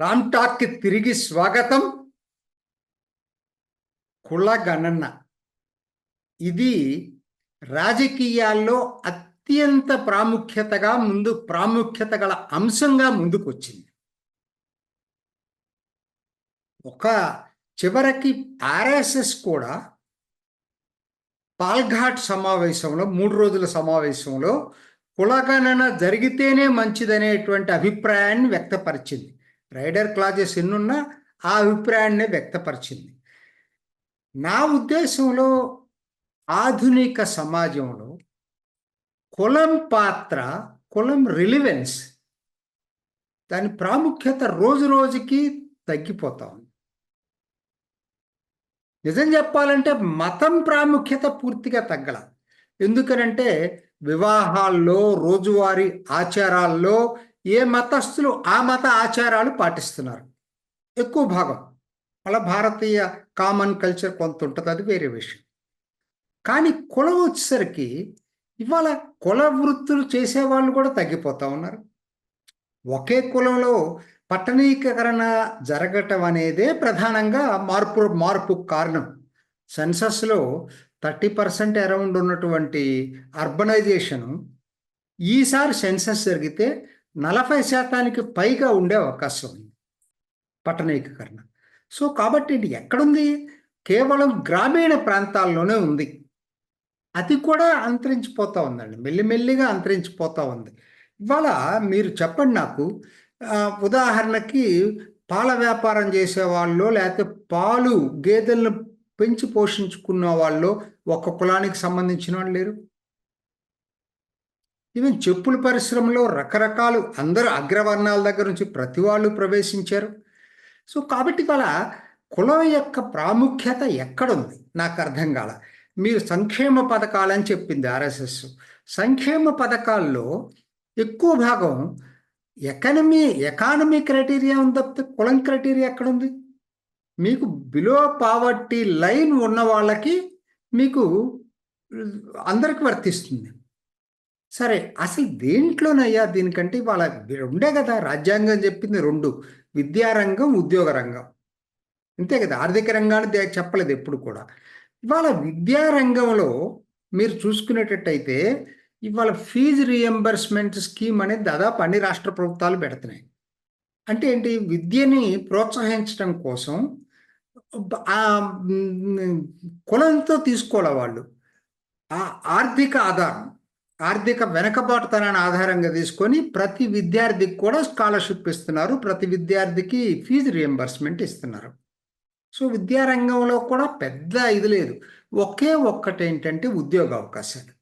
రామ్ టాక్కి తిరిగి స్వాగతం. కుల గణన ఇది రాజకీయాల్లో అత్యంత ప్రాముఖ్యతగా ముందు ప్రాముఖ్యత గల అంశంగా ముందుకొచ్చింది. ఒక చివరికి ఆర్ఎస్ఎస్ కూడా పాల్ఘాట్ సమావేశంలో మూడు రోజుల సమావేశంలో కులగణన జరిగితేనే మంచిదనేటువంటి అభిప్రాయాన్ని వ్యక్తపరిచింది. రైడర్ క్లాజెస్ ఎన్నున్నా ఆ అభిప్రాయాన్ని వ్యక్తపరిచింది. నా ఉద్దేశంలో ఆధునిక సమాజంలో కులం పాత్ర కులం రిలివెన్స్ దాని ప్రాముఖ్యత రోజు రోజుకి తగ్గిపోతా ఉంది. నిజం చెప్పాలంటే మతం ప్రాముఖ్యత పూర్తిగా తగ్గల. ఎందుకనంటే వివాహాల్లో రోజువారీ ఆచారాల్లో ఏ మతస్థులు ఆ మత ఆచారాలు పాటిస్తున్నారు? ఎక్కువ భాగం. అలా భారతీయ కామన్ కల్చర్ కొంత ఉంటుంది అది వేరే విషయం. కానీ కులం వచ్చేసరికి ఇవాళ కుల వృత్తులు చేసేవాళ్ళు కూడా తగ్గిపోతూ ఉన్నారు. ఒకే కులంలో పట్టణీకరణ జరగటం అనేదే ప్రధానంగా మార్పు మార్పు కారణం. సెన్సస్లో థర్టీ పర్సెంట్ అరౌండ్ ఉన్నటువంటి అర్బనైజేషను ఈసారి సెన్సస్ జరిగితే నలభై శాతానికి పైగా ఉండే అవకాశం ఉంది. పట్టణీకరణ. సో కాబట్టి ఇది ఎక్కడుంది? కేవలం గ్రామీణ ప్రాంతాల్లోనే ఉంది. అది కూడా అంతరించిపోతూ ఉందండి. మెల్లిమెల్లిగా అంతరించిపోతూ ఉంది. ఇవాళ మీరు చెప్పండి నాకు ఉదాహరణకి పాల వ్యాపారం చేసేవాళ్ళు లేకపోతే పాలు గేదెలను పెంచి పోషించుకున్న వాళ్ళు ఒక కులానికి సంబంధించిన వాళ్ళు లేరు. ఈవెన్ చెప్పుల పరిశ్రమలో రకరకాలు అందరూ అగ్రవర్ణాల దగ్గర నుంచి ప్రతి వాళ్ళు ప్రవేశించారు. సో కాబట్టి గల కులం యొక్క ప్రాముఖ్యత ఎక్కడుంది? నాకు అర్థం కాల. మీరు సంక్షేమ పథకాలని చెప్పింది ఆర్ఎస్ఎస్. సంక్షేమ పథకాల్లో ఎక్కువ భాగం ఎకానమీ ఎకానమీ క్రైటీరియా ఉంది తప్పితే కులం క్రైటీరియా ఎక్కడుంది? మీకు బిలో పావర్టీ లైన్ ఉన్న వాళ్ళకి మీకు అందరికి వర్తిస్తుంది. సరే అసలు దేంట్లోనయ్యా దీనికంటే వాళ్ళ ఉండే కదా రాజ్యాంగం చెప్పింది రెండు. విద్యారంగం ఉద్యోగ రంగం అంతే కదా ఆర్థిక రంగాన్ని చెప్పలేదు ఎప్పుడు కూడా. ఇవాళ విద్యారంగంలో మీరు చూసుకునేటట్టయితే ఇవాళ ఫీజు రీఎంబర్స్మెంట్ స్కీమ్ అనేది దాదాపు అన్ని రాష్ట్ర ప్రభుత్వాలు పెడుతున్నాయి. అంటే ఏంటి? విద్యని ప్రోత్సహించడం కోసం కులంతో తీసుకోవాలి వాళ్ళు. ఆ ఆర్థిక ఆధారం ఆర్థిక వెనకబాటుతనాన్ని ఆధారంగా తీసుకొని ప్రతి విద్యార్థికి కూడా స్కాలర్షిప్ ఇస్తున్నారు. ప్రతి విద్యార్థికి ఫీజు రియంబర్స్మెంట్ ఇస్తున్నారు. సో విద్యారంగంలో కూడా పెద్ద ఇది లేదు. ఒకే ఒక్కటి ఏంటంటే ఉద్యోగ అవకాశాలు.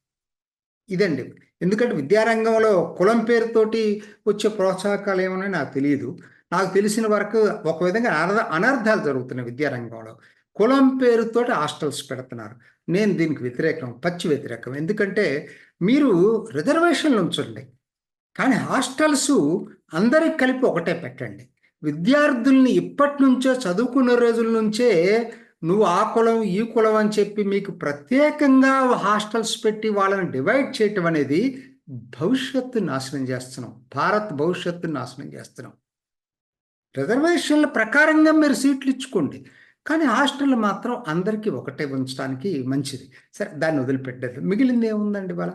ఇదండి. ఎందుకంటే విద్యారంగంలో కులం పేరుతోటి వచ్చే ప్రోత్సాహకాలు ఏమన్నా నాకు తెలియదు నాకు తెలిసిన వరకు ఒక విధంగా అనర్థ అనర్థాలు జరుగుతున్నాయి విద్యారంగంలో. కులం పేరుతోటి హాస్టల్స్ పెడుతున్నారు. నేను దీనికి వ్యతిరేకం పచ్చి వ్యతిరేకం. ఎందుకంటే మీరు రిజర్వేషన్లు ఉంచండి. కానీ హాస్టల్స్ అందరికి కలిపి ఒకటే పెట్టండి. విద్యార్థుల్ని ఇప్పటి నుంచో చదువుకున్న రోజుల నుంచే నువ్వు ఆ కులం ఈ కులం అని చెప్పి మీకు ప్రత్యేకంగా హాస్టల్స్ పెట్టి వాళ్ళని డివైడ్ చేయటం అనేది భవిష్యత్తు నాశనం చేస్తున్నాం. భారత్ భవిష్యత్తు నాశనం చేస్తున్నాం. రిజర్వేషన్ల ప్రకారంగా మీరు సీట్లు ఇచ్చుకోండి. కానీ హాస్టల్ మాత్రం అందరికీ ఒకటే ఉంచడానికి మంచిది. సరే దాన్ని వదిలిపెట్టేది మిగిలింది ఏముందండి వాళ్ళ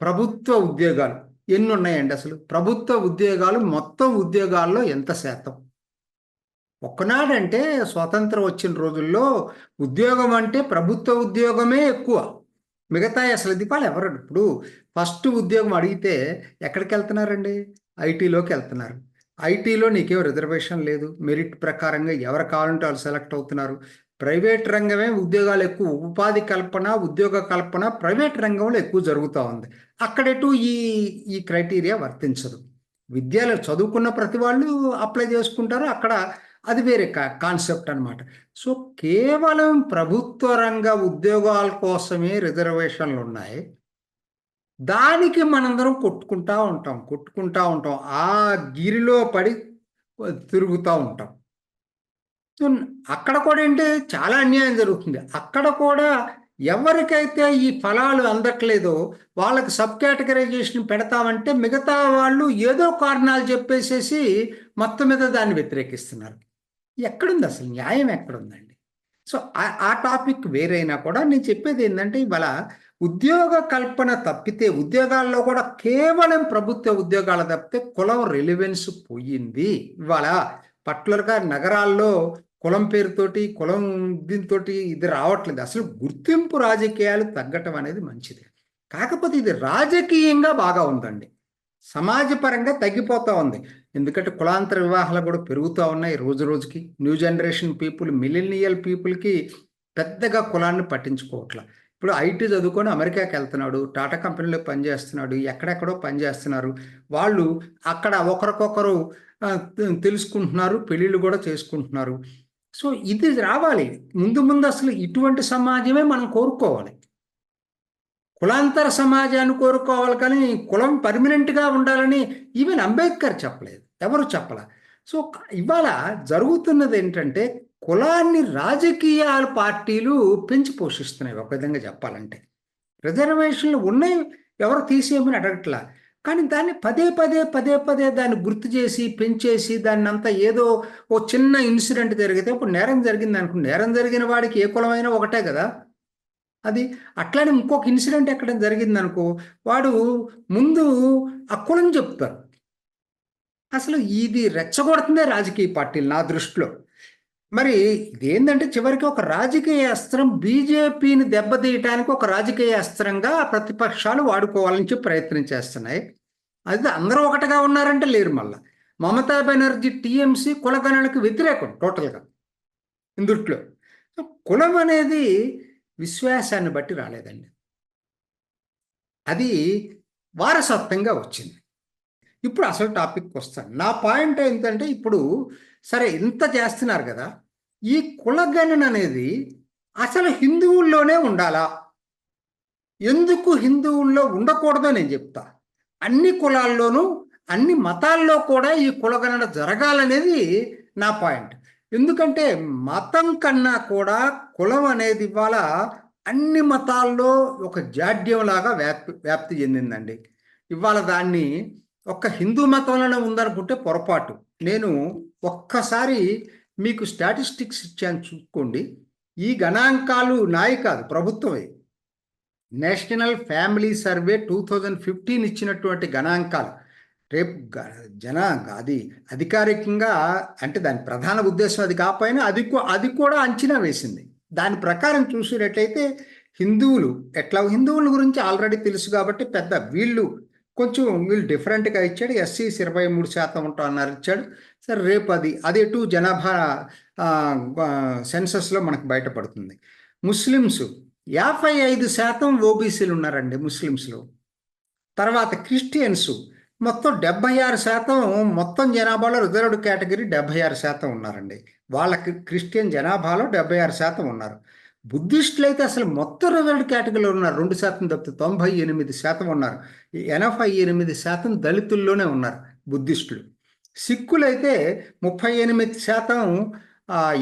ప్రభుత్వ ఉద్యోగాలు. ఎన్ని ఉన్నాయండి అసలు? ప్రభుత్వ ఉద్యోగాలు మొత్తం ఉద్యోగాల్లో ఎంత శాతం? ఒక్కనాడంటే స్వాతంత్రం వచ్చిన రోజుల్లో ఉద్యోగం అంటే ప్రభుత్వ ఉద్యోగమే ఎక్కువ. మిగతా అసలు దీపాలు ఎవరు ఇప్పుడు ఫస్ట్ ఉద్యోగం అడిగితే ఎక్కడికి వెళ్తున్నారండి? ఐటీలోకి వెళ్తున్నారు. ఐటీలో నీకేం రిజర్వేషన్ లేదు. మెరిట్ ప్రకారంగా ఎవరు కావాలంటే వాళ్ళు సెలెక్ట్ అవుతున్నారు. ప్రైవేట్ రంగమే ఉద్యోగాలు ఎక్కువ. ఉపాధి కల్పన ఉద్యోగ కల్పన ప్రైవేట్ రంగంలో ఎక్కువ జరుగుతూ ఉంది. అక్కడెటు ఈ ఈ క్రైటీరియా వర్తించదు. విద్యలో చదువుకున్న ప్రతి వాళ్ళు అప్లై చేసుకుంటారు. అక్కడ అది వేరే కాన్సెప్ట్ అనమాట సో కేవలం ప్రభుత్వ రంగ ఉద్యోగాల కోసమే రిజర్వేషన్లు ఉన్నాయి. దానికి మనందరం కొట్టుకుంటా ఉంటాం కొట్టుకుంటా ఉంటాం. ఆ గిరిలో పడి తిరుగుతూ ఉంటాం. అక్కడ కూడా ఏంటి చాలా అన్యాయం జరుగుతుంది. అక్కడ కూడా ఎవరికైతే ఈ ఫలాలు అందట్లేదో వాళ్ళకి సబ్ కేటగరైజేషన్ పెడతామంటే మిగతా వాళ్ళు ఏదో కారణాలు చెప్పేసేసి మొత్తం మీద దాన్ని వ్యతిరేకిస్తున్నారు. ఎక్కడుంది అసలు? న్యాయం ఎక్కడుందండి? సో ఆ- ఆ టాపిక్ వేరైనా కూడా నేను చెప్పేది ఏంటంటే ఇవాళ ఉద్యోగ కల్పన తప్పితే ఉద్యోగాల్లో కూడా కేవలం ప్రభుత్వ ఉద్యోగాలు తప్పితే కులం రిలివెన్స్ పోయింది. ఇవాళ పర్టికులర్గా నగరాల్లో కులం పేరుతోటి కులం దీంతో ఇది రావట్లేదు. అసలు గుర్తింపు రాజకీయాలు తగ్గటం అనేది మంచిది. కాకపోతే ఇది రాజకీయంగా బాగా ఉందండి. సమాజపరంగా తగ్గిపోతూ ఉంది. ఎందుకంటే కులాంతర వివాహాలు కూడా పెరుగుతూ ఉన్నాయి రోజు రోజుకి. న్యూ జనరేషన్ పీపుల్ మిలినియల్ పీపుల్కి పెద్దగా కులాన్ని పట్టించుకోవట్ల. ఇప్పుడు ఐటీ చదువుకొని అమెరికాకి వెళ్తున్నాడు టాటా కంపెనీలో పనిచేస్తున్నాడు ఎక్కడెక్కడో పనిచేస్తున్నారు వాళ్ళు అక్కడ ఒకరికొకరు తెలుసుకుంటున్నారు పెళ్ళిళ్ళు కూడా చేసుకుంటున్నారు. సో ఇది రావాలి. ముందు ముందు అసలు ఇటువంటి సమాజమే మనం కోరుకోవాలి. కులాంతర సమాజాన్ని కోరుకోవాలి కానీ కులం పర్మనెంట్గా ఉండాలని ఈవెన్ అంబేద్కర్ చెప్పలేదు ఎవరు చెప్పలే? సో ఇవాళ జరుగుతున్నది ఏంటంటే కులాన్ని రాజకీయ పార్టీలు పెంచి పోషిస్తున్నాయి. ఒక విధంగా చెప్పాలంటే రిజర్వేషన్లు ఉన్నాయి ఎవరు తీసేయమని అడగట్లా. కానీ దాన్ని పదే పదే పదే పదే దాన్ని గుర్తు చేసి పెంచేసి దాన్ని అంతా ఏదో ఓ చిన్న ఇన్సిడెంట్ జరిగితే ఇప్పుడు నేరం జరిగింది అనుకో నేరం జరిగిన వాడికి ఏ కులమైనా ఒకటే కదా? అది అట్లానే ఇంకొక ఇన్సిడెంట్ ఎక్కడ జరిగింది అనుకో వాడు ముందు ఆ కులం చెప్తారు. అసలు ఇది రెచ్చగొడుతుందే రాజకీయ పార్టీలు నా దృష్టిలో. మరి ఇదేంటంటే చివరికి ఒక రాజకీయ అస్త్రం బీజేపీని దెబ్బతీయటానికి ఒక రాజకీయ అస్త్రంగా ప్రతిపక్షాలు వాడుకోవాలని చెప్పి ప్రయత్నం చేస్తున్నాయి. అది అందరూ ఒకటిగా ఉన్నారంటే లేరు మళ్ళా. మమతా బెనర్జీ టీఎంసీ కులగణనకు వ్యతిరేకం టోటల్గా. ఇందుట్లో కులం అనేది విశ్వాసాన్ని బట్టి రాలేదండి. అది వారసత్వంగా వచ్చింది. ఇప్పుడు అసలు టాపిక్ వస్తాను. నా పాయింట్ ఏంటంటే ఇప్పుడు సరే ఇంత చేస్తున్నారు కదా ఈ కులగణన అనేది అసలు హిందువుల్లోనే ఉండాలా? ఎందుకు హిందువుల్లో ఉండకూడదో నేను చెప్తా. అన్ని కులాల్లోనూ అన్ని మతాల్లో కూడా ఈ కులగణన జరగాలనేది నా పాయింట్. ఎందుకంటే మతం కన్నా కూడా కులం అనేది ఇవాళ అన్ని మతాల్లో ఒక జాడ్యంలాగా వ్యాప్తి వ్యాప్తి చెందిందండి. ఇవాళ దాన్ని ఒక్క హిందూ మతంలోనే ఉందనుకుంటే పొరపాటు. నేను ఒక్కసారి మీకు స్టాటిస్టిక్స్ ఇచ్చాను చూసుకోండి. ఈ గణాంకాలు నాయి కాదు ప్రభుత్వమే. National family survey two thousand fifteen ఇచ్చినటువంటి గణాంకాలు. రేపు జన అది అధికారికంగా అంటే దాని ప్రధాన ఉద్దేశం అది కాకపోయినా అది అది కూడా అంచనా వేసింది. దాని ప్రకారం చూసినట్లయితే హిందువులు ఎట్లా? హిందువుల గురించి ఆల్రెడీ తెలుసు కాబట్టి పెద్ద వీళ్ళు కొంచెం వీళ్ళు డిఫరెంట్గా ఇచ్చాడు. ఎస్సీస్ ఇరవై మూడు శాతం ఉంటా అన్నారు ఇచ్చాడు. సరే రేపు అది అదే టూ జనాభా సెన్సస్లో మనకు బయటపడుతుంది. ముస్లిమ్స్ యాభై ఐదు శాతం ఓబీసీలు ఉన్నారండి ముస్లిమ్స్లో. తర్వాత క్రిస్టియన్స్ మొత్తం డెబ్బై ఆరు శాతం మొత్తం జనాభాలో రిజర్వ్డ్ కేటగిరీ డెబ్బై ఆరు శాతం ఉన్నారండి. వాళ్ళకి క్రిస్టియన్ జనాభాలో డెబ్బై ఆరు శాతం ఉన్నారు. బుద్ధిస్టులు అయితే అసలు మొత్తం రిజర్వ్డ్ కేటగిరీలో ఉన్నారు. రెండు శాతం తప్పితే తొంభై ఎనిమిది శాతం ఉన్నారు. ఎనభై ఎనిమిది శాతం దళితుల్లోనే ఉన్నారు బుద్ధిస్టులు. సిక్కులు అయితే ముప్పై ఎనిమిది శాతం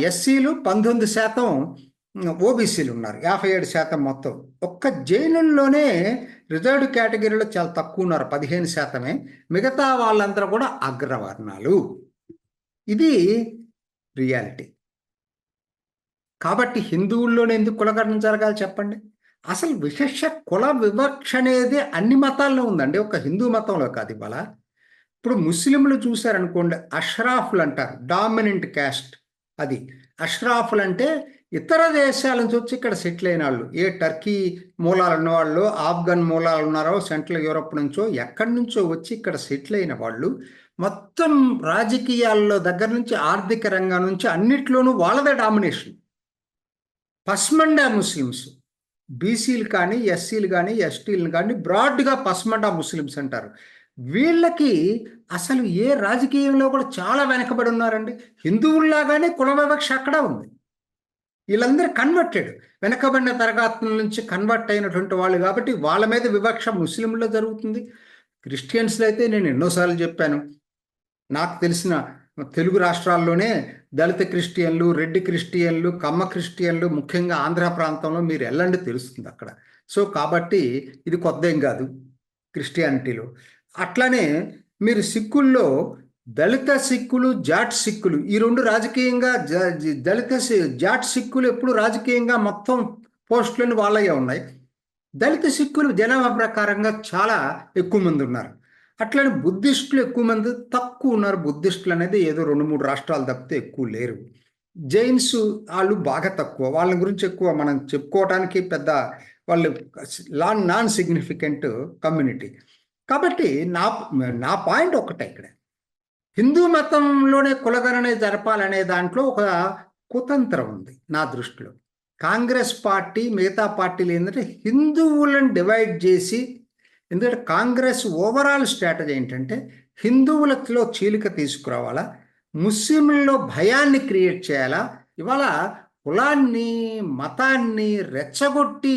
ఎస్సీలు పంతొమ్మిది శాతం ఓబీసీలు ఉన్నారు. యాభై ఏడు శాతం మొత్తం. ఒక్క జైనుల్లోనే రిజర్వ్డ్ కేటగిరీలో చాలా తక్కువ ఉన్నారు పదిహేను శాతమే. మిగతా వాళ్ళందరూ కూడా అగ్రవర్ణాలు. ఇది రియాలిటీ. కాబట్టి హిందువుల్లోనే ఎందుకు కులగణన జరగాలి చెప్పండి? అసలు విశేష కుల వివక్ష అనేది అన్ని మతాల్లో ఉందండి. ఒక హిందూ మతంలో కాదు ఇవాళ. ఇప్పుడు ముస్లింలు చూశారనుకోండి అష్రాఫ్లు అంటారు డామినెంట్ క్యాస్ట్ అది. అష్రాఫ్లు అంటే ఇతర దేశాల నుంచి వచ్చి ఇక్కడ సెటిల్ అయిన వాళ్ళు ఏ టర్కీ మూలాలు ఉన్నవాళ్ళు ఆఫ్ఘన్ మూలాలు ఉన్నారో సెంట్రల్ యూరప్ నుంచో ఎక్కడి నుంచో వచ్చి ఇక్కడ సెటిల్ అయిన వాళ్ళు మొత్తం రాజకీయాల్లో దగ్గర నుంచి ఆర్థిక రంగం నుంచి అన్నిట్లోనూ వాళ్ళదే డామినేషన్. పస్మండా ముస్లిమ్స్ బీసీలు కానీ ఎస్సీలు కానీ ఎస్టీలు కానీ బ్రాడ్గా పస్మండా ముస్లిమ్స్ అంటారు. వీళ్ళకి అసలు ఏ రాజకీయంలో కూడా చాలా వెనకబడి ఉన్నారండి. హిందువుల్లాగానే కుల వివక్ష అక్కడ ఉంది. వీళ్ళందరూ కన్వర్టెడ్ వెనకబడిన తరగతుల నుంచి కన్వర్ట్ అయినటువంటి వాళ్ళు కాబట్టి వాళ్ళ మీద వివక్ష ముస్లింలో జరుగుతుంది. క్రిస్టియన్స్లో అయితే నేను ఎన్నోసార్లు చెప్పాను. నాకు తెలిసిన తెలుగు రాష్ట్రాల్లోనే దళిత క్రిస్టియన్లు రెడ్డి క్రిస్టియన్లు కమ్మ క్రిస్టియన్లు ముఖ్యంగా ఆంధ్ర ప్రాంతంలో మీరు వెళ్ళండి తెలుస్తుంది అక్కడ. సో కాబట్టి ఇది కొత్త ఏం కాదు క్రిస్టియానిటీలో. అట్లానే మీరు సిక్కుల్లో దళిత సిక్కులు జాట్ సిక్కులు. ఈ రెండు రాజకీయంగా జ- దళిత సి- జాట్ సిక్కులు ఎప్పుడు రాజకీయంగా మొత్తం పోస్టులను వాళ్ళయ్యే ఉన్నాయి. దళిత సిక్కులు జనాభా ప్రకారంగా చాలా ఎక్కువ మంది ఉన్నారు. అట్లనే బుద్ధిస్టులు ఎక్కువ మంది తక్కువ ఉన్నారు బుద్ధిస్టులు అనేది ఏదో రెండు మూడు రాష్ట్రాలు తప్పితే ఎక్కువ లేరు. జైన్స్ వాళ్ళు బాగా తక్కువ. వాళ్ళ గురించి ఎక్కువ మనం చెప్పుకోవడానికి పెద్ద వాళ్ళు లా నాన్ సిగ్నిఫికెంట్ కమ్యూనిటీ. కాబట్టి నా నా పాయింట్ ఒకటే ఇక్కడ. హిందూ మతంలోనే కులగణన జరపాలనే దాంట్లో ఒక కుతంత్రం ఉంది నా దృష్టిలో. కాంగ్రెస్ పార్టీ మిగతా పార్టీలు ఏంటంటే హిందువులను డివైడ్ చేసి ఎందుకంటే కాంగ్రెస్ ఓవరాల్ స్ట్రాటజీ ఏంటంటే హిందువులలో చీలిక తీసుకురావాలా ముస్లింలలో భయాన్ని క్రియేట్ చేయాలా ఇవాళ కులాన్ని మతాన్ని రెచ్చగొట్టి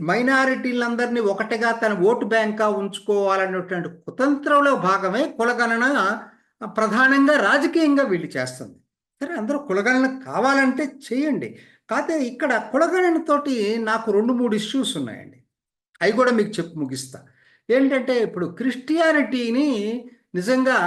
మైనారిటీలందరినీ ఒకటిగా తన ఓటు బ్యాంక్గా ఉంచుకోవాలనేటువంటి కుతంత్రంలో భాగమే కులగణన ప్రధానంగా రాజకీయంగా వీళ్ళు చేస్తుంది. సరే అందరూ కులగణన కావాలంటే చేయండి. కాకపోతే ఇక్కడ కులగణనతోటి నాకు రెండు మూడు ఇష్యూస్ ఉన్నాయండి. అవి కూడా మీకు చెప్పి ముగిస్తా. ఏంటంటే ఇప్పుడు క్రిస్టియానిటీని నిజంగా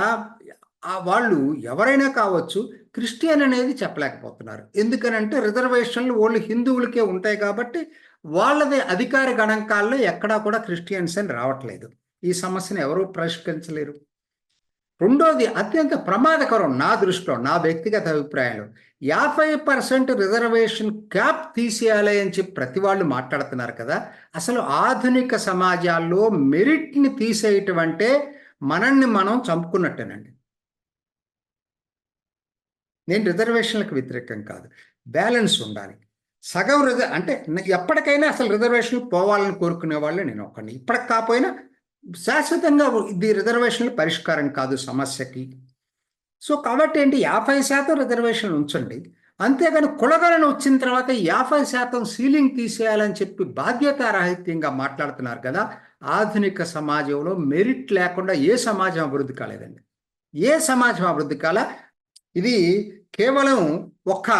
వాళ్ళు ఎవరైనా కావచ్చు క్రిస్టియన్ అనేది చెప్పలేకపోతున్నారు. ఎందుకనంటే రిజర్వేషన్లు ఓన్లీ హిందువులకే ఉంటాయి కాబట్టి వాళ్ళది అధికార గణాంకాల్లో ఎక్కడా కూడా క్రిస్టియన్స్ అని రావట్లేదు. ఈ సమస్యను ఎవరూ పరిష్కరించలేరు. రెండోది అత్యంత ప్రమాదకరం నా దృష్టిలో నా వ్యక్తిగత అభిప్రాయంలో. యాభై పర్సెంట్ రిజర్వేషన్ క్యాప్ తీసేయాలి అని చెప్పి ప్రతి వాళ్ళు మాట్లాడుతున్నారు కదా. అసలు ఆధునిక సమాజాల్లో మెరిట్ని తీసేయటం అంటే మనల్ని మనం చంపుకున్నట్టేనండి. నేను రిజర్వేషన్లకు వ్యతిరేకం కాదు. బ్యాలెన్స్ ఉండాలి. సగం రిజ అంటే ఎప్పటికైనా అసలు రిజర్వేషన్లు పోవాలని కోరుకునే వాళ్ళు నేను ఒక్కడిని. ఇప్పటికి కాకపోయినా శాశ్వతంగా ఇది రిజర్వేషన్లు పరిష్కారం కాదు సమస్యకి. సో కాబట్టి ఏంటి? యాభై శాతం రిజర్వేషన్లు ఉంచండి. అంతేగాని కులగణన వచ్చిన తర్వాత యాభై శాతం సీలింగ్ తీసేయాలని చెప్పి బాధ్యతారాహిత్యంగా మాట్లాడుతున్నారు కదా ఆధునిక సమాజంలో మెరిట్ లేకుండా ఏ సమాజం అభివృద్ధి కాలేదండి. ఏ సమాజం అభివృద్ధి కాల ఇది కేవలం ఒక్క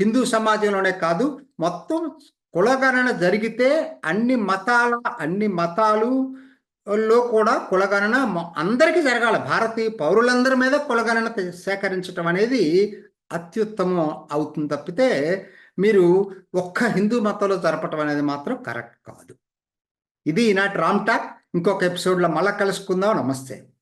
హిందూ సమాజంలోనే కాదు మొత్తం కులగణన జరిగితే అన్ని మతాల అన్ని మతాలు లో కూడా కులగణన అందరికీ జరగాలి. భారతీయ పౌరులందరి మీద కులగణన సేకరించటం సేకరించడం అనేది అత్యుత్తమం అవుతుంది తప్పితే మీరు ఒక్క హిందూ మతంలో జరపటం అనేది మాత్రం కరెక్ట్ కాదు. ఇది ఈనాటి రామ్ టాక్. ఇంకొక ఎపిసోడ్లో మళ్ళీ కలుసుకుందాం. నమస్తే.